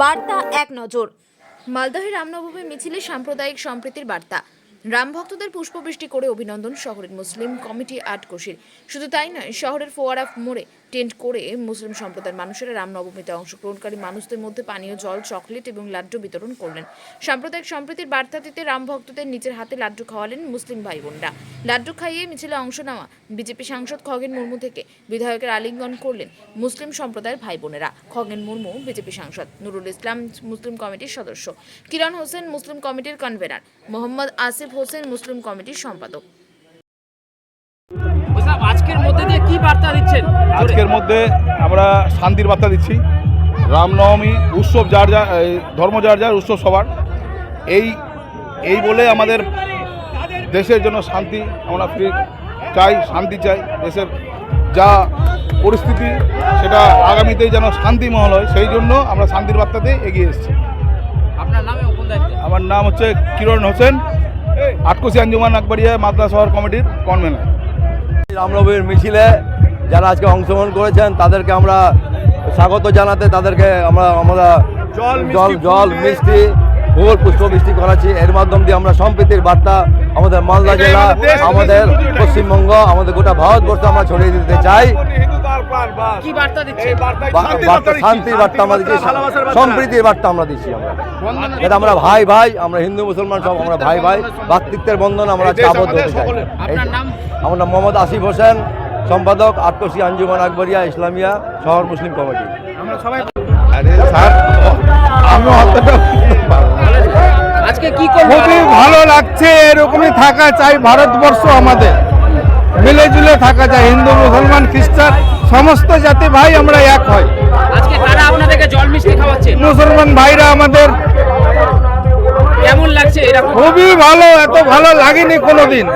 বার্তা এক নজর। মালদহের রামনবমী মিছিলে সাম্প্রদায়িক সম্প্রীতির বার্তা। রাম ভক্তদের পুষ্পবৃষ্টি করে অভিনন্দন শহরের মুসলিম কমিটি আট আটকোশির শুধু তাই নয়, শহরের ফোয়ারা মোড়ে টেন্ট করে মুসলিম সম্প্রদায়ের মানুষেরা রামনবমীতে অংশগ্রহণকারী মানুষদের মধ্যে পানীয় জল, চকলেট এবং লাড্ডু বিতরণ করলেন। সাম্প্রদায়িক সম্প্রীতির বার্তা দিতে রাম ভক্তদের নিজের হাতে লাড্ডু খাওয়ালেন মুসলিম ভাই বোনরা লাড্ডু খাইয়ে মিছিলে অংশ নেওয়া বিজেপি সাংসদ খগেন মুর্মু থেকে বিধায়কের আলিঙ্গন করলেন মুসলিম সম্প্রদায়ের ভাই বোনেরা খগেন মুর্মু, বিজেপি সাংসদ। নুরুল ইসলাম, মুসলিম কমিটির সদস্য। কিরণ হোসেন, মুসলিম কমিটির কনভেনার মোহাম্মদ আসিফ হোসেন মুসলিম কমিটির সম্পাদক। আজকের মধ্যে দিয়ে কি বার্তা দিচ্ছেন? আজকের মধ্যে আমরা শান্তির বার্তা দিচ্ছি। রামনবমী উৎসব যার যার এই ধর্ম যার যার উৎসব সবার। এই এই বলে আমাদের দেশের জন্য শান্তি আমরা ফিরে চাই শান্তি চাই। দেশের যা পরিস্থিতি সেটা আগামীতেই যেন শান্তিমহল হয় সেই জন্য আমরা শান্তির বার্তাতে এগিয়ে এসেছি। আপনার নামে আমার নাম হচ্ছে কিরণ হোসেন। আটকোশি আঞ্জুমান আকবরিয়া মাদ্রাস শহর কমিটির কনভেনার। রামনবমীর মিছিলে যারা আজকে অংশগ্রহণ করেছেন তাদেরকে আমরা স্বাগত জানাতে তাদেরকে আমরা আমরা জল, জল মিষ্টি, জল ফুল মিষ্টি ফুল পুষ্প বৃষ্টি করাচ্ছি। এর মাধ্যম দিয়ে আমরা সম্প্রীতির বার্তা আমাদের মালদা জেলা আমাদের পশ্চিমবঙ্গ আমাদের গোটা ভারতবর্ষ আমরা ছড়িয়ে দিতে চাই। কি বার্তা দিচ্ছেন? শান্তির বার্তা আমরা দিচ্ছি সম্প্রীতির বার্তা। আমরা দিচ্ছি আমরা। এটা আমরা ভাই ভাই আমরা হিন্দু মুসলমান সব আমরা ভাই ভাই। ভ্রাতৃত্বের বন্ধন আমরা আবদ্ধ হতে চাই। আমার নাম মোহাম্মদ আসিফ হোসেন সম্পাদক আটকশি আঞ্জুমান আকবরিয়া ইসলামিয়া শহর মুসলিম কমিটি। আরে স্যার আমি অতটা আজকে কি করবেন খুবই ভালো লাগছে এরকমই থাকা চাই ভারতবর্ষ আমাদের। মিলেজুলে থাকা যায় হিন্দু মুসলমান খ্রিস্টান। সমস্ত জাতি ভাই আমরা এক হয়। আজকে কারা আপনাদেরকে জল মিষ্টি খাওয়াচ্ছে? মুসলমান ভাইরা আমাদের। কেমন লাগছে এরকম? খুবই ভালো এত ভালো লাগেনি কোনোদিন।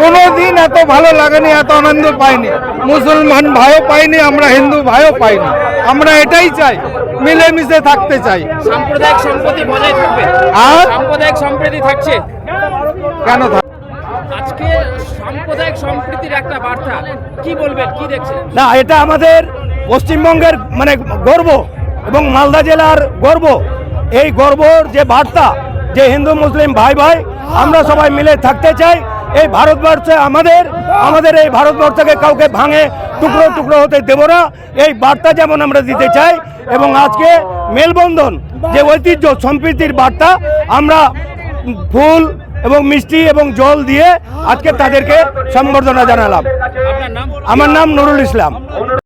কোনোদিন এত ভালো লাগেনি এত আনন্দ পাইনি। মুসলমান ভাইও পাইনি আমরা হিন্দু ভাইও পাইনি। আমরা এটাই চাই মিলেমিশে থাকতে চাই। সাম্প্রদায়িক সম্প্রীতি বজায় থাকবে। আর? সাম্প্রদায়িক সম্প্রীতি থাকছে। কেন থাক আজকে সাম্প্রদায়িক সম্প্রীতির একটা বার্তা। কি বলবেন? কি দেখছেন? না, এটা আমাদের পশ্চিমবঙ্গের মানে গর্ব এবং মালদা জেলার গর্ব। এই গর্বর যে বার্তা, যে হিন্দু, মুসলিম ভাই ভাই, আমরা সবাই মিলে থাকতে চাই, এই ভারতবর্ষে আমাদের আমাদের এই ভারতবর্ষকে কাউকে ভাঙে টুকরো টুকরো হতে দেব না। এই বার্তা যেমন আমরা দিতে চাই এবং আজকে মেলবন্ধন যে ঐতিহ্য সম্প্রীতির বার্তা, আমরা ফুল এবং মিষ্টি এবং জল দিয়ে আজকে তাদেরকে সম্বর্ধনা জানালাম। আমার নাম নুরুল ইসলাম।